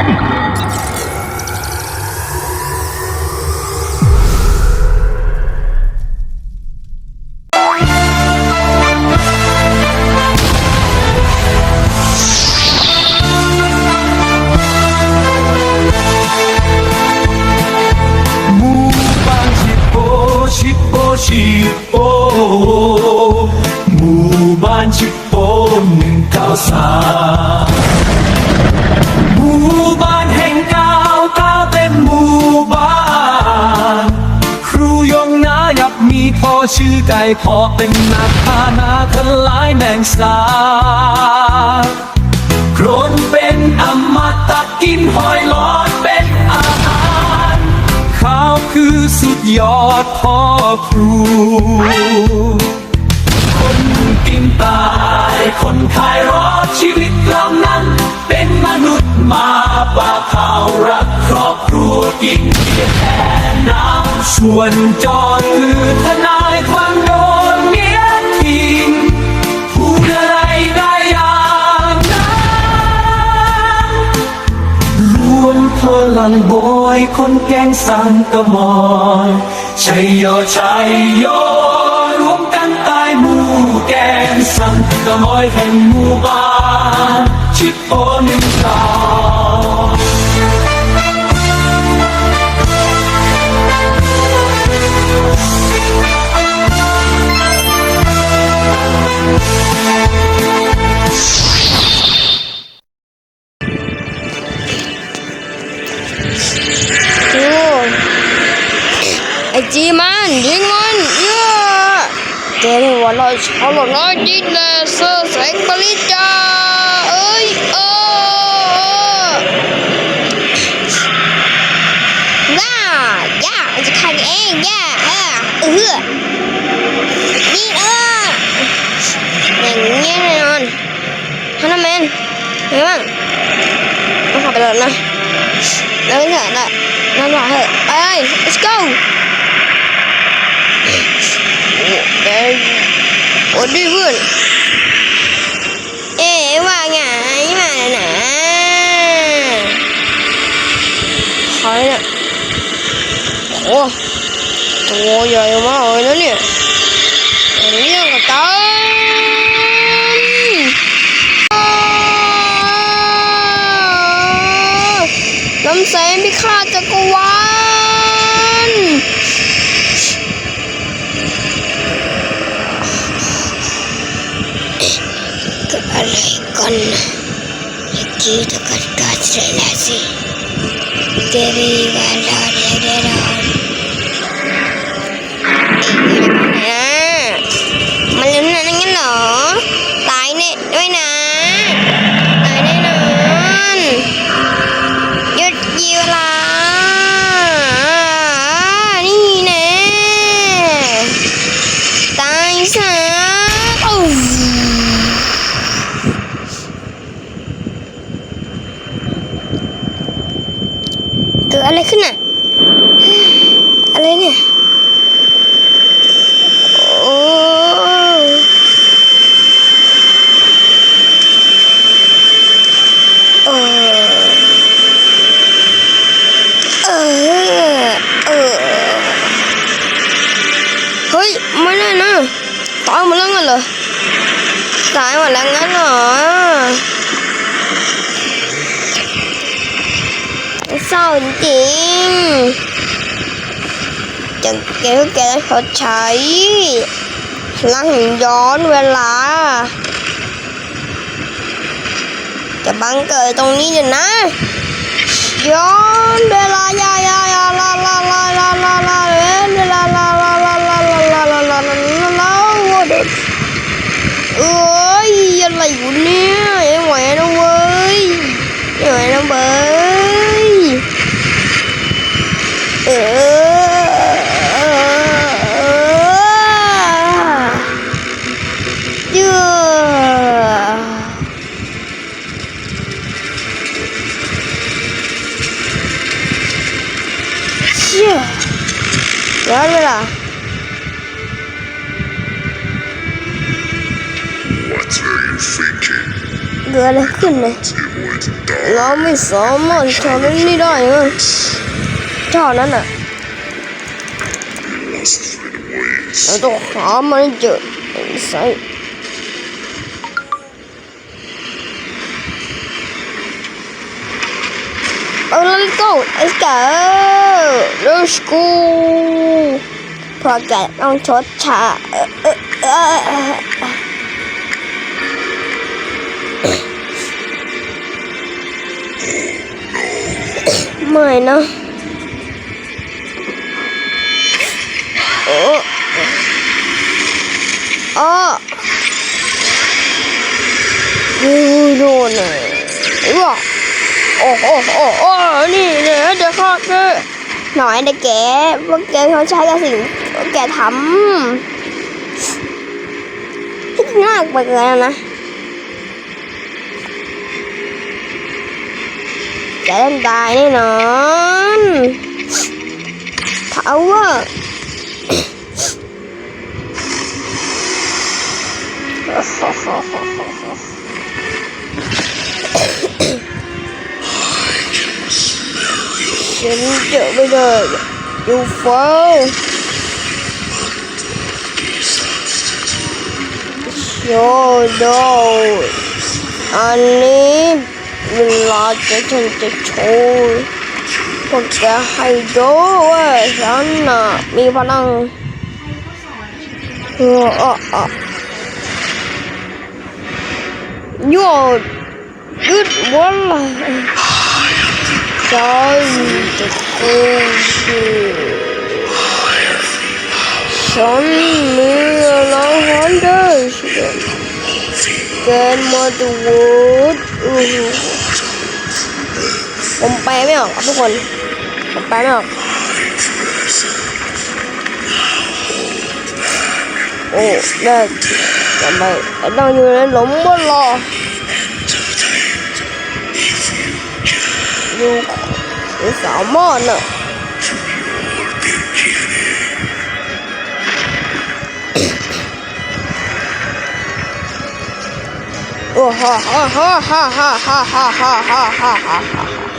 무반집보싶 고, 싶 어, 무반집보는가 사. ชื่อไก่พอเป็นนักพานาทลายแมงสาโครนเป็นอมตะกินหอยหลอดเป็นอาหารข้าวคือสุดยอดพ่อครูคนกินตายคนขายรอดชีวิตเหล่านั้น เป็นมนุษย์มาปาข่าวรักครอบครัวกินเกียรแทนน้ำส่วนจอนคือทนา พลังบอยคนแกงสังกมอนชัยโยชัยโยรวมกันตายหมู่แกงสังกมอยแห่งหมู่บ้านชิปโปหนึ่งสา จีมันยิงมันเยอะแกนี่ว่าเราชาวเราน้อยดีแลเซอร์แสงปริจาเอ้ยเออน่าย่าจะขังเองย่าเออเออนี่เอออย่างเงี้ยแน่นอนฮันนาแมนไงบ้างต้องขับไปเลยนะแล้วก็ได้นั่นว่าเถอะไป let's go โอ้แกโอ้ดีเพื่อนเอ๊ว่าไงมาแล้วนะใครเนี่ยโอ้ตัวใหญ่มากเลยนะเนี่ยเรื่องกับตันลำแสงพิฆาตจักรวา Trinity. Devi మళ్ళీ ఉన్నాను ดอะไรขึ้นอะ อะไรเนี่ย โอ้เออเออเออเฮ้ย ไม่ได้นะตายหมดแล้วงั้นเหรอตายหมดแล้วงั้นเหรอ เศร้าจริงจะเก็บแกได้ชดใช้ลั่งย้อนเวลา จะบังเกิดตรงนี้เดี๋ยวนะ ย้อนเวลายายา What were you thinking? Love me so much. Turn me down. Turn it. 我都好满足，很爽。Oh, let's go. Let's go. Let's go. Project ต้องชดชาเมื่อยเนาะโอ้โอ้ดูโดนอ่ะว้า โอ้โอ้โอ้โอ้นี่เนี่ยเดี๋ยวข้าเจอหน่อยนะแกว่าแกเขาใช้กับสิ่งแกทำที่น่ากไปเกินแล้วนะแกเล่นตายแน่นอนพาวเวอร์โอ้โห đến chợ bây giờ dù phố Yo no Ani Vlad cái chân chạy trôi Còn cả hai đố ơi Rắn à. Mi vào đăng Ờ ờ Yo Good one Trời. 故事。神秘老黄战士，Game of the Wood。ผมไปไม่ออกครับทุกคน ผมไปไม่ออก โอ้ได้ทำไมต้องอยู่ในหลุมบ่รออยู่ 你什么呢？哦哈哈哈哈哈哈哈哈哈哈哈哈哈